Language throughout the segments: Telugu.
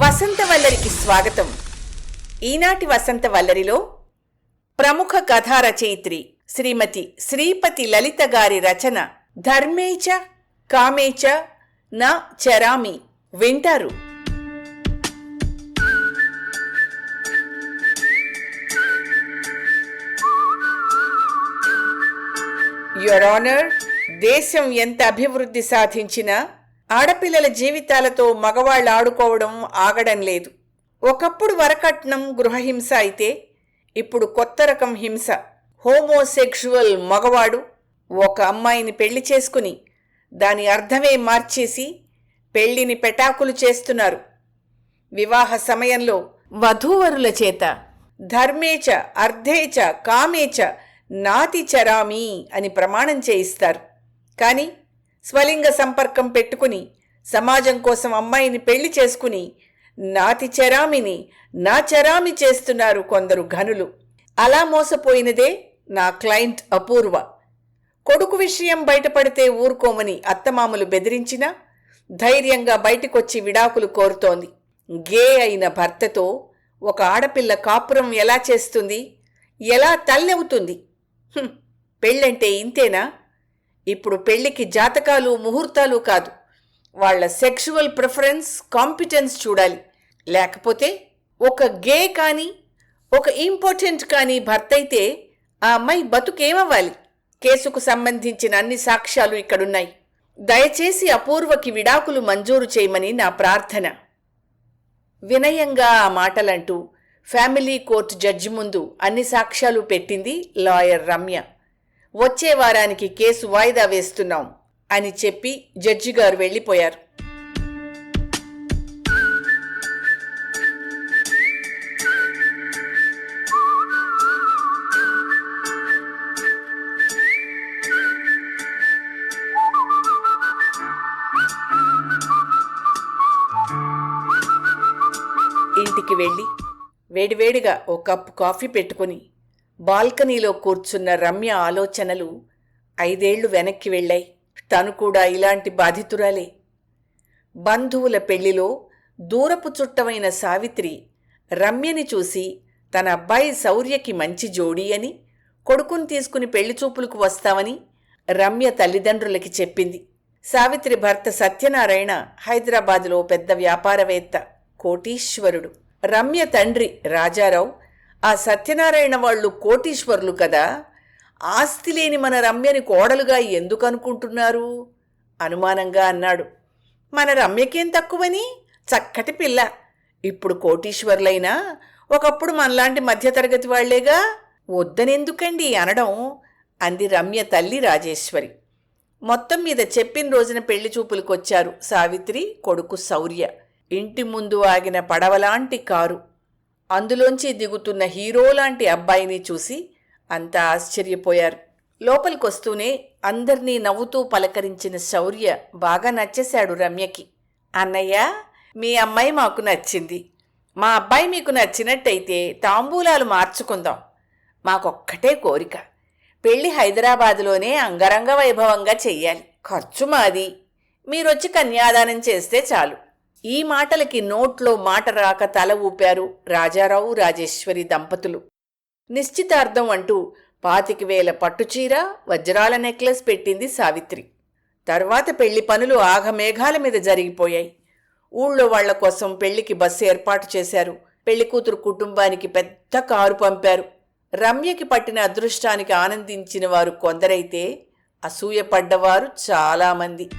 వసంత వల్లరికి స్వాగతం. ఈనాటి వసంత వల్లరిలో ప్రముఖ కథా రచయిత్రి శ్రీమతి శ్రీపతి లలిత గారి రచన ధర్మేచ కామేచ న చరామి వింటారు. యువర్ ఆనర్ దేశం ఎంత అభివృద్ధి సాధించినా ఆడపిల్లల జీవితాలతో మగవాళ్ళు ఆడుకోవడం ఆగడం లేదు. ఒకప్పుడు వరకట్నం గృహహింస అయితే ఇప్పుడు కొత్త రకం హింస. హోమోసెక్షువల్ మగవాడు ఒక అమ్మాయిని పెళ్ళి చేసుకుని దాని అర్థమే మార్చేసి పెళ్ళిని పెటాకులు చేస్తున్నారు. వివాహ సమయంలో వధూవరుల చేత ధర్మేచ అర్ధేచ కామేచ నాతి చరామి అని ప్రమాణం చేయిస్తారు. కానీ స్వలింగ సంపర్కం పెట్టుకుని సమాజం కోసం అమ్మాయిని పెళ్ళి చేసుకుని నాతి చరామిని నా చరామి చేస్తున్నారు కొందరు ఘనులు. అలా మోసపోయినదే నా క్లయింట్ అపూర్వ. కొడుకు విషయం బయటపడితే ఊరుకోమని అత్తమామలు బెదిరించినా ధైర్యంగా బయటికొచ్చి విడాకులు కోరుతోంది. గే అయిన భర్తతో ఒక ఆడపిల్ల కాపురం ఎలా చేస్తుంది? ఎలా తల్లెవుతుంది? పెళ్ళంటే ఇంతేనా? ఇప్పుడు పెళ్ళికి జాతకాలు ముహూర్తాలు కాదు. వాళ్ళ సెక్షువల్ ప్రిఫరెన్స్ కాంపిటెన్స్ చూడాలి. లేకపోతే ఒక గే కానీ ఒక ఇంపార్టెంట్ కానీ భర్త అయితే ఆ అమ్మాయి బతుకేమవ్వాలి? కేసుకు సంబంధించిన అన్ని సాక్ష్యాలు ఇక్కడున్నాయి. దయచేసి అపూర్వకి విడాకులు మంజూరు చేయమని నా ప్రార్థన. వినయంగా ఆ మాటలంటూ ఫ్యామిలీ కోర్టు జడ్జి ముందు అన్ని సాక్ష్యాలు పెట్టింది లాయర్ రమ్య. వచ్చే వారానికి కేసు వాయిదా వేస్తున్నాం అని చెప్పి జడ్జి గారు వెళ్ళిపోయారు. ఇంటికి వెళ్ళి వేడివేడిగా ఓ కప్పు కాఫీ పెట్టుకుని బాల్కనీలో కూర్చున్న రమ్య ఆలోచనలు ఐదేళ్ళు వెనక్కి వెళ్ళాయి. తను కూడా ఇలాంటి బాధితురాలే. బంధువుల పెళ్ళిలో దూరపు చుట్టమైన సావిత్రి రమ్యని చూసి తన అబ్బాయి శౌర్యకి మంచి జోడీ అని కొడుకుని తీసుకుని పెళ్ళి చూపులకు వస్తామని రమ్య తల్లిదండ్రులకి చెప్పింది. సావిత్రి భర్త సత్యనారాయణ హైదరాబాదులో పెద్ద వ్యాపారవేత్త కోటీశ్వరుడు. రమ్య తండ్రి రాజారావు ఆ సత్యనారాయణ వాళ్ళు కోటీశ్వరులు కదా? ఆస్తి లేని మన రమ్యని కోడలుగా ఎందుకు అనుకుంటున్నారు? అనుమానంగా అన్నాడు. మన రమ్యకేం తక్కువని? చక్కటి పిల్ల. ఇప్పుడు కోటీశ్వరులైనా ఒకప్పుడు మనలాంటి మధ్యతరగతి వాళ్ళేగా వద్దనెందుకండి అనడం? అంది రమ్య తల్లి రాజేశ్వరి. మొత్తం మీద చెప్పిన రోజున పెళ్ళి చూపులకొచ్చారు సావిత్రి కొడుకు శౌర్య. ఇంటి ముందు ఆగిన పడవలాంటి కారు. అందులోంచి దిగుతున్న హీరో లాంటి అబ్బాయిని చూసి అంతా ఆశ్చర్యపోయారు. లోపలికొస్తూనే అందర్నీ నవ్వుతూ పలకరించిన శౌర్య బాగా నచ్చేశాడు రమ్యకి. అన్నయ్య మీ అమ్మాయి మాకు నచ్చింది. మా అబ్బాయి మీకు నచ్చినట్టయితే తాంబూలాలు మార్చుకుందాం. మాకొక్కటే కోరిక. పెళ్ళి హైదరాబాదులోనే అంగరంగ వైభవంగా చెయ్యాలి. ఖర్చు మాది. మీరొచ్చి కన్యాదానం చేస్తే చాలు. ఈ మాటలకి నోట్లో మాట రాక తల ఊపారు రాజారావు రాజేశ్వరి దంపతులు. నిశ్చితార్థం అంటూ పాతిక వేల పట్టుచీర వజ్రాల నెక్లెస్ పెట్టింది సావిత్రి. తర్వాత పెళ్ళి పనులు ఆఘమేఘాల మీద జరిగిపోయాయి. ఊళ్ళో వాళ్ళ కోసం పెళ్ళికి బస్సు ఏర్పాటు చేశారు. పెళ్ళి కూతురు కుటుంబానికి పెద్ద కారు పంపారు. రమ్యకి పట్టిన అదృష్టానికి ఆనందించిన వారు కొందరైతే అసూయపడ్డవారు చాలామంది.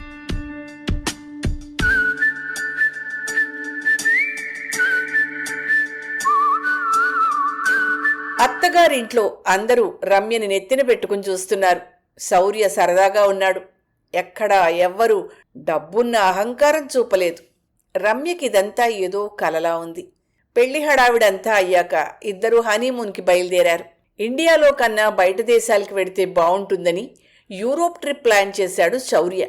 అత్తగారింట్లో అందరూ రమ్యని నెత్తిన పెట్టుకుని చూస్తున్నారు. శౌర్య సరదాగా ఉన్నాడు. ఎక్కడా ఎవ్వరూ డబ్బున్న అహంకారం చూపలేదు. రమ్యకి ఇదంతా ఏదో కలలా ఉంది. పెళ్ళి హడావిడంతా అయ్యాక ఇద్దరూ హనీమూన్కి బయలుదేరారు. ఇండియాలో కన్నా బయట దేశాలకు వెడితే బాగుంటుందని యూరోప్ ట్రిప్ ప్లాన్ చేశాడు శౌర్య.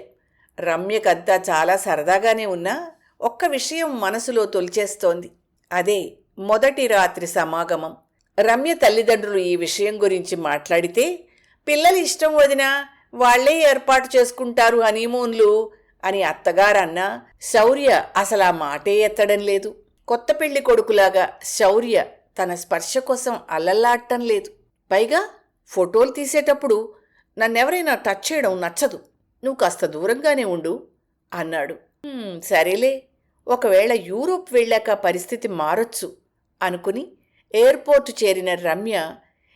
రమ్యకంతా చాలా సరదాగానే ఉన్నా ఒక్క విషయం మనసులో తొలిచేస్తోంది. అదే మొదటి రాత్రి సమాగమం. రమ్య తల్లిదండ్రులు ఈ విషయం గురించి మాట్లాడితే పిల్లలు ఇష్టం వదినా వాళ్ళే ఏర్పాటు చేసుకుంటారు హనీమూన్లు అని అత్తగారన్నా శౌర్య అసలు ఆ మాటే ఎత్తడం లేదు. కొత్త పెళ్ళి కొడుకులాగా శౌర్య తన స్పర్శ కోసం అల్లల్లాడటం లేదు. పైగా ఫోటోలు తీసేటప్పుడు నన్నెవరైనా టచ్ చేయడం నచ్చదు. నువ్వు కాస్త దూరంగానే ఉండు అన్నాడు. సరేలే. ఒకవేళ యూరోప్ వెళ్ళాక పరిస్థితి మారొచ్చు అనుకుని ఎయిర్పోర్ట్ చేరిన రమ్య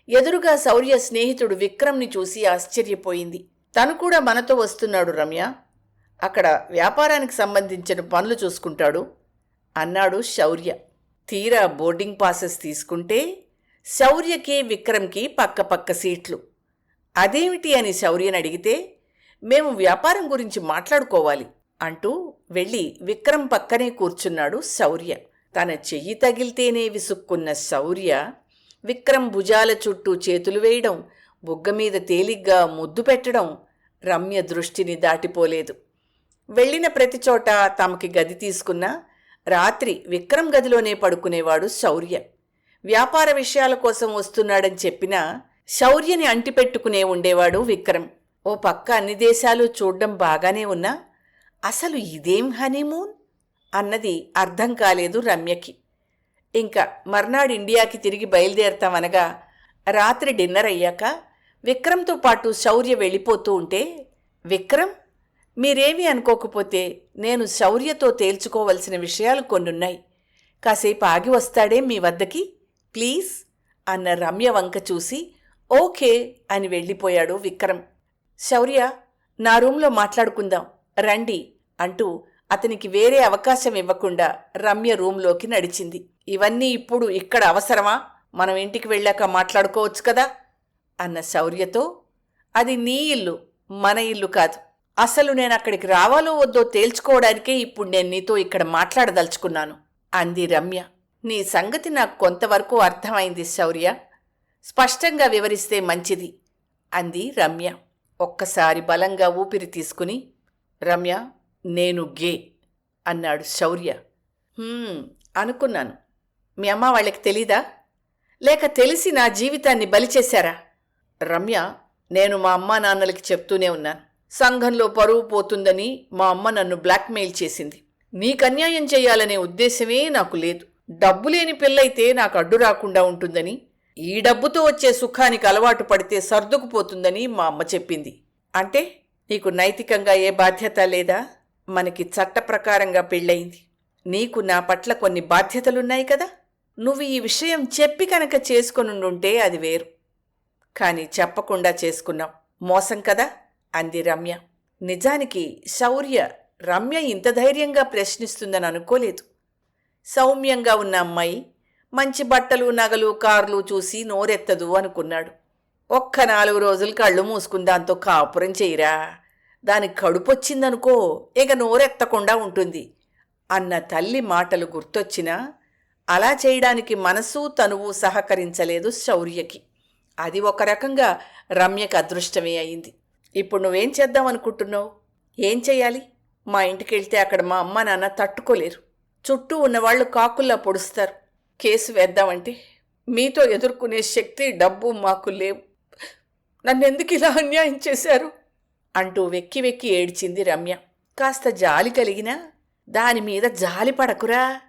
ఎదురుగా శౌర్య స్నేహితుడు విక్రమ్ని చూసి ఆశ్చర్యపోయింది. తను కూడా మనతో వస్తున్నాడు రమ్య. అక్కడ వ్యాపారానికి సంబంధించిన పనులు చూసుకుంటాడు అన్నాడు శౌర్య. తీరా బోర్డింగ్ పాసెస్ తీసుకుంటే శౌర్యకి విక్రమ్కి పక్కపక్క సీట్లు. అదేమిటి అని శౌర్యని అడిగితే మేము వ్యాపారం గురించి మాట్లాడుకోవాలి అంటూ వెళ్ళి విక్రమ్ పక్కనే కూర్చున్నాడు శౌర్య. తన చెయ్యి తగిలితేనే విసుక్కున్న శౌర్య విక్రమ్ భుజాల చుట్టూ చేతులు వేయడం బుగ్గ మీద తేలిగ్గా ముద్దు పెట్టడం రమ్య దృష్టిని దాటిపోలేదు. వెళ్ళిన ప్రతి చోట తమకి గది తీసుకున్న రాత్రి విక్రమ్ గదిలోనే పడుకునేవాడు శౌర్య. వ్యాపార విషయాల కోసం వస్తున్నాడని చెప్పినా శౌర్యని అంటిపెట్టుకునే ఉండేవాడు విక్రమ్. ఓ పక్క అన్ని దేశాలు చూడ్డం బాగానే ఉన్నా అసలు ఇదేం హనీమూన్? అన్నది అర్థం కాలేదు రమ్యకి. ఇంకా మర్నాడు ఇండియాకి తిరిగి బయలుదేరతామనగా రాత్రి డిన్నర్ అయ్యాక విక్రమ్తో పాటు శౌర్య వెళ్ళిపోతూ ఉంటే విక్రమ్ మీరేమీ అనుకోకపోతే నేను శౌర్యతో తేల్చుకోవలసిన విషయాలు కొన్నున్నాయి. కాసేపు ఆగి వస్తాడే మీ వద్దకి ప్లీజ్ అన్న రమ్య వంక చూసి ఓకే అని వెళ్ళిపోయాడు విక్రమ్. శౌర్య నా రూంలో మాట్లాడుకుందాం రండి అంటూ అతనికి వేరే అవకాశం ఇవ్వకుండా రమ్య రూంలోకి నడిచింది. ఇవన్నీ ఇప్పుడు ఇక్కడ అవసరమా? మనం ఇంటికి వెళ్ళాక మాట్లాడుకోవచ్చు కదా? అన్న శౌర్యతో అది నీ ఇల్లు మన ఇల్లు కాదు. అసలు నేను అక్కడికి రావాలో వద్దో తేల్చుకోవడానికే ఇప్పుడు నేను నీతో ఇక్కడ మాట్లాడదలుచుకున్నాను అంది రమ్య. నీ సంగతి నాకు కొంతవరకు అర్థమైంది శౌర్య. స్పష్టంగా వివరిస్తే మంచిది అంది రమ్య. ఒక్కసారి బలంగా ఊపిరి తీసుకుని రమ్య నేను గే అన్నాడు శౌర్య. అనుకున్నాను. మీ అమ్మ వాళ్ళకి తెలీదా? లేక తెలిసి నా జీవితాన్ని బలి చేశారా? రమ్య నేను మా అమ్మా నాన్నలకి చెప్తూనే ఉన్నాను. సంఘంలో పరువు పోతుందని మా అమ్మ నన్ను బ్లాక్మెయిల్ చేసింది. నీకు అన్యాయం చేయాలనే ఉద్దేశమే నాకు లేదు. డబ్బు లేని పిల్లయితే నాకు అడ్డు రాకుండా ఉంటుందని ఈ డబ్బుతో వచ్చే సుఖానికి అలవాటు పడితే సర్దుకుపోతుందని మా అమ్మ చెప్పింది. అంటే నీకు నైతికంగా ఏ బాధ్యత లేదా? మనకి చట్ట ప్రకారంగా పెళ్ళయింది. నీకు నా పట్ల కొన్ని బాధ్యతలున్నాయి కదా? నువ్వు ఈ విషయం చెప్పి కనుక చేసుకొనుండుంటే అది వేరు. కానీ చెప్పకుండా చేసుకున్నాం మోసం కదా? అంది రమ్య. నిజానికి శౌర్య రమ్య ఇంత ధైర్యంగా ప్రశ్నిస్తుందని అనుకోలేదు. సౌమ్యంగా ఉన్న అమ్మాయి మంచి బట్టలు నగలు కార్లు చూసి నోరెత్తదు అనుకున్నాడు. ఒక్క నాలుగు రోజులు కళ్ళు మూసుకుని దాంతో కాపురం చేయరా? దానికి కడుపొచ్చిందనుకో ఇక నోరెత్తకుండా ఉంటుంది అన్న తల్లి మాటలు గుర్తొచ్చినా అలా చేయడానికి మనసు తనువు సహకరించలేదు శౌర్యకి. అది ఒక రకంగా రమ్యకు అదృష్టమే అయింది. ఇప్పుడు నువ్వేం చేద్దాం అనుకుంటున్నావు? ఏం చేయాలి? మా ఇంటికి వెళ్తే అక్కడ మా అమ్మ నాన్న తట్టుకోలేరు. చుట్టూ ఉన్నవాళ్ళు కాకుల్లా పొడుస్తారు. కేసు వేద్దామంటే మీతో ఎదుర్కొనే శక్తి డబ్బు మాకు లేవు. నన్నెందుకు ఇలా అన్యాయం చేశారు? అంటూ వెక్కి వెక్కి ఏడ్చింది రమ్య. కాస్త జాలి కలిగినా దాని మీద జాలి పడకురా.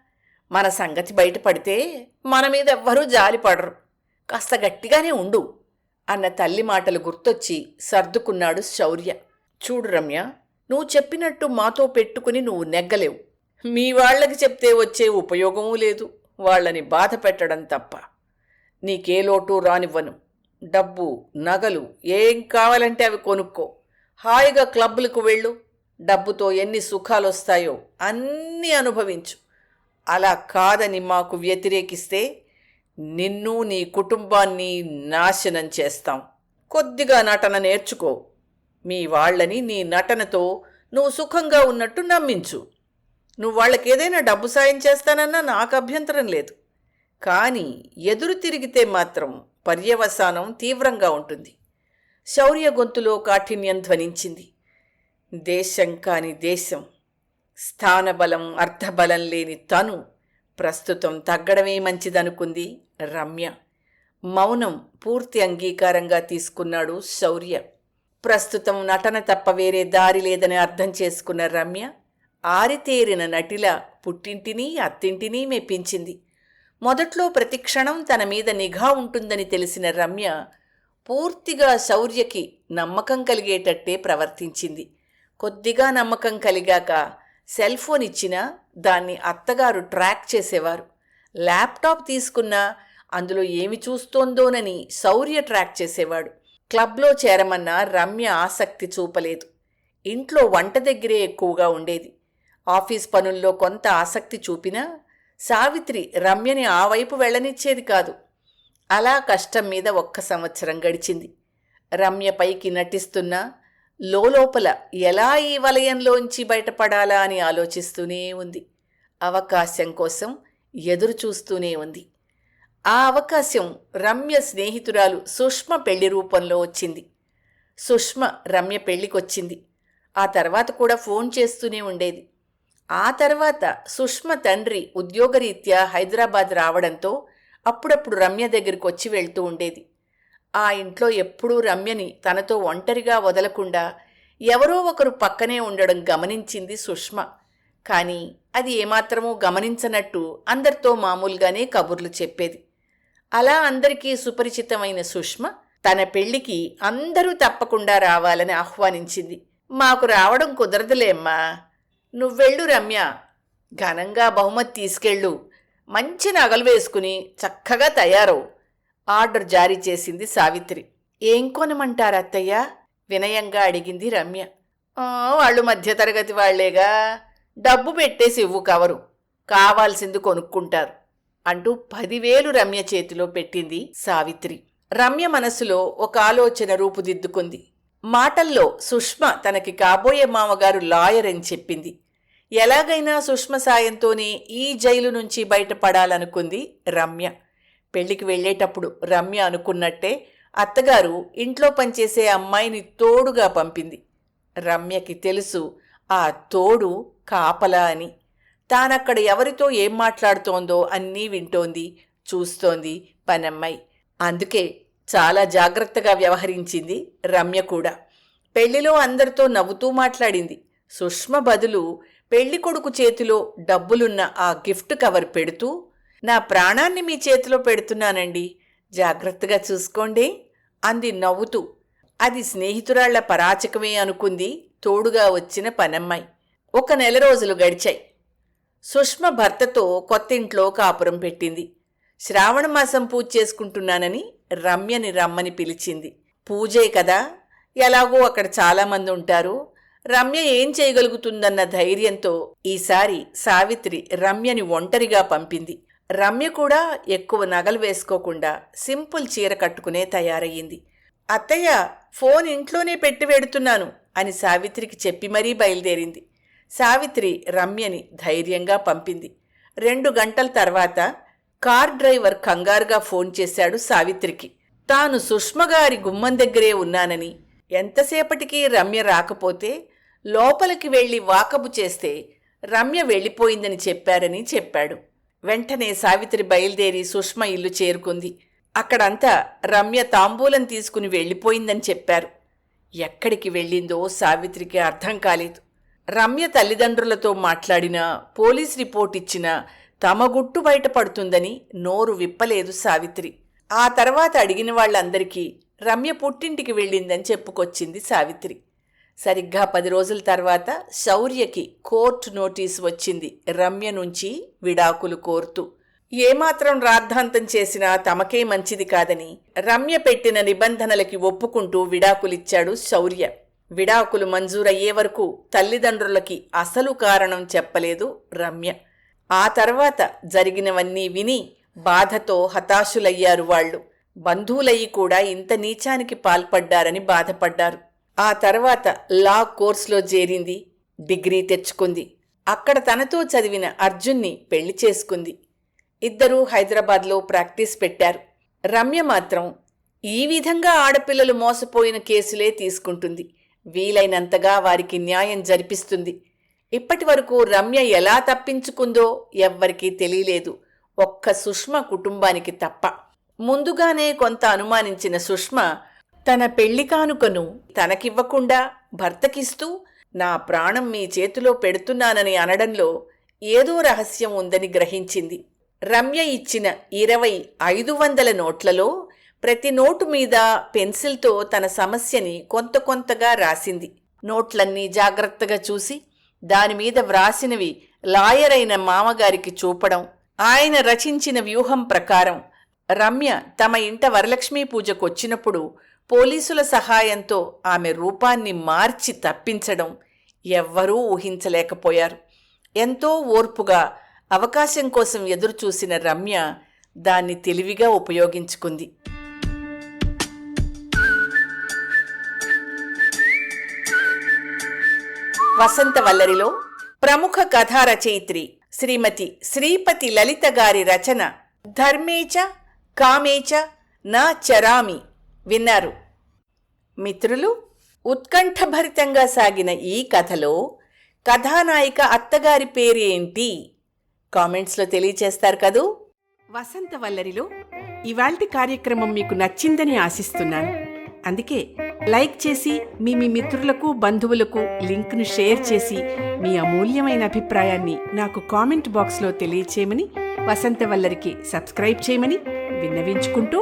మన సంగతి బయటపడితే మన మీద ఎవ్వరూ జాలి పడరు. కాస్త గట్టిగానే ఉండు అన్న తల్లి మాటలు గుర్తొచ్చి సర్దుకున్నాడు శౌర్య. చూడు రమ్య నువ్వు చెప్పినట్టు మాతో పెట్టుకుని నువ్వు నెగ్గలేవు. మీ వాళ్ళకి చెప్తే వచ్చే ఉపయోగమూ లేదు. వాళ్ళని బాధ పెట్టడం తప్ప. నీకే లోటు రానివ్వను. డబ్బు నగలు ఏం కావాలంటే అవి కొనుక్కో. హాయిగా క్లబ్బులకు వెళ్ళు. డబ్బుతో ఎన్ని సుఖాలు వస్తాయో అన్నీ అనుభవించు. అలా కాదని మాకు వ్యతిరేకిస్తే నిన్ను నీ కుటుంబాన్ని నాశనం చేస్తాం. కొద్దిగా నటన నేర్చుకో. మీ వాళ్ళని నీ నటనతో నువ్వు సుఖంగా ఉన్నట్టు నమ్మించు. నువ్వు వాళ్ళకి ఏదైనా డబ్బు సాయం చేస్తానన్నా నాకు అభ్యంతరం లేదు. కానీ ఎదురు తిరిగితే మాత్రం పర్యవసానం తీవ్రంగా ఉంటుంది. శౌర్య గొంతులో కాఠిన్యం ధ్వనించింది. దేశం కాని దేశం స్థానబలం అర్థబలం లేని తను ప్రస్తుతం తగ్గడమే మంచిదనుకుంది రమ్య. మౌనం పూర్తి అంగీకారంగా తీసుకున్నాడు శౌర్య. ప్రస్తుతం నటన తప్ప వేరే దారి లేదని అర్థం చేసుకున్న రమ్య ఆరితేరిన నటిల పుట్టింటిని అత్తింటిని మెప్పించింది. మొదట్లో ప్రతిక్షణం తన మీద నిఘా ఉంటుందని తెలిసిన రమ్య పూర్తిగా శౌర్యకి నమ్మకం కలిగేటట్టే ప్రవర్తించింది. కొద్దిగా నమ్మకం కలిగాక సెల్ ఫోన్ ఇచ్చినా దాన్ని అత్తగారు ట్రాక్ చేసేవారు. ల్యాప్టాప్ తీసుకున్నా అందులో ఏమి చూస్తోందోనని శౌర్య ట్రాక్ చేసేవాడు. క్లబ్లో చేరమన్నా రమ్య ఆసక్తి చూపలేదు. ఇంట్లో వంట దగ్గరే ఎక్కువగా ఉండేది. ఆఫీస్ పనుల్లో కొంత ఆసక్తి చూపినా సావిత్రి రమ్యని ఆ వైపు వెళ్ళనిచ్చేది కాదు. అలా కష్టం మీద ఒక్క సంవత్సరం గడిచింది. రమ్య పైకి నటిస్తున్నా లోపల ఎలా ఈ వలయంలోంచి బయటపడాలా అని ఆలోచిస్తూనే ఉంది. అవకాశం కోసం ఎదురు చూస్తూనే ఉంది. ఆ అవకాశం రమ్య స్నేహితురాలు సుష్మ పెళ్ళి రూపంలో వచ్చింది. సుష్మ రమ్య పెళ్ళికొచ్చింది. ఆ తర్వాత కూడా ఫోన్ చేస్తూనే ఉండేది. ఆ తర్వాత సుష్మ తండ్రి ఉద్యోగరీత్యా హైదరాబాద్ రావడంతో అప్పుడప్పుడు రమ్య దగ్గరికి వచ్చి వెళ్తూ ఉండేది. ఆ ఇంట్లో ఎప్పుడూ రమ్యని తనతో ఒంటరిగా వదలకుండా ఎవరో ఒకరు పక్కనే ఉండడం గమనించింది సుష్మ. కానీ అది ఏమాత్రమూ గమనించనట్టు అందరితో మామూలుగానే కబుర్లు చెప్పేది. అలా అందరికీ సుపరిచితమైన సుష్మ తన పెళ్ళికి అందరూ తప్పకుండా రావాలని ఆహ్వానించింది. మాకు రావడం కుదరదులేమ్మా నువ్వెళ్ళు రమ్య. ఘనంగా బహుమతి తీసుకెళ్ళు. మంచి నగలు వేసుకుని చక్కగా తయారవు. ఆర్డర్ జారీ చేసింది సావిత్రి. ఏం కొనమంటారు అత్తయ్య? వినయంగా అడిగింది రమ్య. వాళ్ళు మధ్యతరగతి వాళ్ళేగా డబ్బు పెట్టేసి ఇవ్వు కవరు. కావాల్సింది కొనుక్కుంటారు అంటూ పదివేలు రమ్య చేతిలో పెట్టింది సావిత్రి. రమ్య మనసులో ఒక ఆలోచన రూపుదిద్దుకుంది. మాటల్లో సుష్మ తనకి కాబోయే మామగారు లాయర్ అని చెప్పింది. ఎలాగైనా సుష్మ సాయంతోనే ఈ జైలు నుంచి బయటపడాలనుకుంది రమ్య. పెళ్ళికి వెళ్ళేటప్పుడు రమ్య అనుకున్నట్టే అత్తగారు ఇంట్లో పనిచేసే అమ్మాయిని తోడుగా పంపింది. రమ్యకి తెలుసు ఆ తోడు కాపలా అని. తానక్కడ ఎవరితో ఏం మాట్లాడుతోందో అన్నీ వింటోంది చూస్తోంది పనమ్మాయి. అందుకే చాలా జాగ్రత్తగా వ్యవహరించింది రమ్య కూడా. పెళ్ళిలో అందరితో నవ్వుతూ మాట్లాడింది. సుష్మ బదులు పెళ్ళికొడుకు చేతిలో డబ్బులున్న ఆ గిఫ్ట్ కవర్ పెడుతూ నా ప్రాణాన్ని మీ చేతిలో పెడుతున్నానండి. జాగ్రత్తగా చూసుకోండి అంది నవ్వుతూ. అది స్నేహితురాళ్ళ పరాచకమే అనుకుంది తోడుగా వచ్చిన పనమ్మాయి. ఒక నెల రోజులు గడిచాయి. సుష్మ భర్తతో కొత్తింట్లో కాపురం పెట్టింది. శ్రావణ మాసం పూజ చేసుకుంటున్నానని రమ్యని రమ్మని పిలిచింది. పూజే కదా. ఎలాగో అక్కడ చాలామంది ఉంటారు. రమ్య ఏం చేయగలుగుతుందన్న ధైర్యంతో ఈసారి సావిత్రి రమ్యని ఒంటరిగా పంపింది. రమ్య కూడా ఎక్కువ నగలు వేసుకోకుండా సింపుల్ చీర కట్టుకునే తయారయ్యింది. అత్తయ్య ఫోన్ ఇంట్లోనే పెట్టి వెడుతున్నాను అని సావిత్రికి చెప్పి మరీ బయలుదేరింది. సావిత్రి రమ్యని ధైర్యంగా పంపింది. రెండు గంటల తర్వాత కార్ డ్రైవర్ కంగారుగా ఫోన్ చేశాడు సావిత్రికి. తాను సుష్మగారి గుమ్మం దగ్గరే ఉన్నానని. ఎంతసేపటికి రమ్య రాకపోతే లోపలికి వెళ్ళి వాకబు చేస్తే రమ్య వెళ్ళిపోయిందని చెప్పారని చెప్పాడు. వెంటనే సావిత్రి బయలుదేరి సుష్మ ఇల్లు చేరుకుంది. అక్కడంతా రమ్య తాంబూలం తీసుకుని వెళ్ళిపోయిందని చెప్పారు. ఎక్కడికి వెళ్ళిందో సావిత్రికి అర్థం కాలేదు. రమ్య తల్లిదండ్రులతో మాట్లాడినా పోలీస్ రిపోర్ట్ ఇచ్చినా తమ గుట్టు బయటపడుతుందని నోరు విప్పలేదు సావిత్రి. ఆ తర్వాత అడిగిన వాళ్ళందరికీ రమ్య పుట్టింటికి వెళ్ళిందని చెప్పుకొచ్చింది సావిత్రి. సరిగ్గా పది రోజుల తర్వాత శౌర్యకి కోర్టు నోటీస్ వచ్చింది రమ్య నుంచి విడాకులు కోరుతూ ఏమాత్రం రాద్ధాంతం చేసినా తమకే మంచిది కాదని రమ్య పెట్టిన నిబంధనలకి ఒప్పుకుంటూ విడాకులిచ్చాడు శౌర్య. విడాకులు మంజూరయ్యే వరకు తల్లిదండ్రులకి అసలు కారణం చెప్పలేదు రమ్య. ఆ తర్వాత జరిగినవన్నీ విని బాధతో హతాశులయ్యారు వాళ్ళు. బంధువులయ్యి కూడా ఇంత నీచానికి పాల్పడ్డారని బాధపడ్డారు. ఆ తర్వాత లా కోర్సులో చేరింది డిగ్రీ తెచ్చుకుంది. అక్కడ తనతో చదివిన అర్జున్ని పెళ్ళి చేసుకుంది. ఇద్దరూ హైదరాబాద్లో ప్రాక్టీస్ పెట్టారు. రమ్య మాత్రం ఈ విధంగా ఆడపిల్లలు మోసపోయిన కేసులే తీసుకుంటుంది. వీలైనంతగా వారికి న్యాయం జరిపిస్తుంది. ఇప్పటి వరకు రమ్య ఎలా తప్పించుకుందో ఎవ్వరికీ తెలియలేదు. ఒక్క సుష్మ కుటుంబానికి తప్ప. ముందుగానే కొంత అనుమానించిన సుష్మ తన పెళ్ళి కానుకను తనకివ్వకుండా భర్తకిస్తూ నా ప్రాణం మీ చేతిలో పెడుతున్నానని అనడంలో ఏదో రహస్యం ఉందని గ్రహించింది. రమ్య ఇచ్చిన ఇరవై ఐదు వందల నోట్లలో ప్రతి నోటు మీద పెన్సిల్తో తన సమస్యని కొంత కొంతగా రాసింది. నోట్లన్నీ జాగ్రత్తగా చూసి దానిమీద వ్రాసినవి లాయర్ అయిన మామగారికి చూపడం ఆయన రచించిన వ్యూహం ప్రకారం రమ్య తమ ఇంట వరలక్ష్మీ పూజకొచ్చినప్పుడు పోలీసుల సహాయంతో ఆమె రూపాన్ని మార్చి తప్పించడం ఎవ్వరూ ఊహించలేకపోయారు. ఎంతో ఓర్పుగా అవకాశం కోసం ఎదురుచూసిన రమ్య దాన్ని తెలివిగా ఉపయోగించుకుంది. వసంత వల్లరిలో ప్రముఖ కథా రచయిత్రి శ్రీమతి శ్రీపతి లలిత గారి రచన ధర్మేచ కామేచ నా చరామి విన్నారు. మిత్రులు ఉత్కంఠభరితంగా సాగిన ఈ కథలో కథానాయిక అత్తగారి పేరేంటి? కామెంట్స్లో తెలియచేస్తారు కదూ? వసంత వల్లరిలో ఇవాల్టి కార్యక్రమం మీకు నచ్చిందని ఆశిస్తున్నాను. అందుకే లైక్ చేసి మీ మీ మిత్రులకు బంధువులకు లింక్ను షేర్ చేసి మీ అమూల్యమైన అభిప్రాయాన్ని నాకు కామెంట్ బాక్స్లో తెలియచేయమని వసంతవల్లరికి సబ్స్క్రైబ్ చేయమని విన్నవించుకుంటూ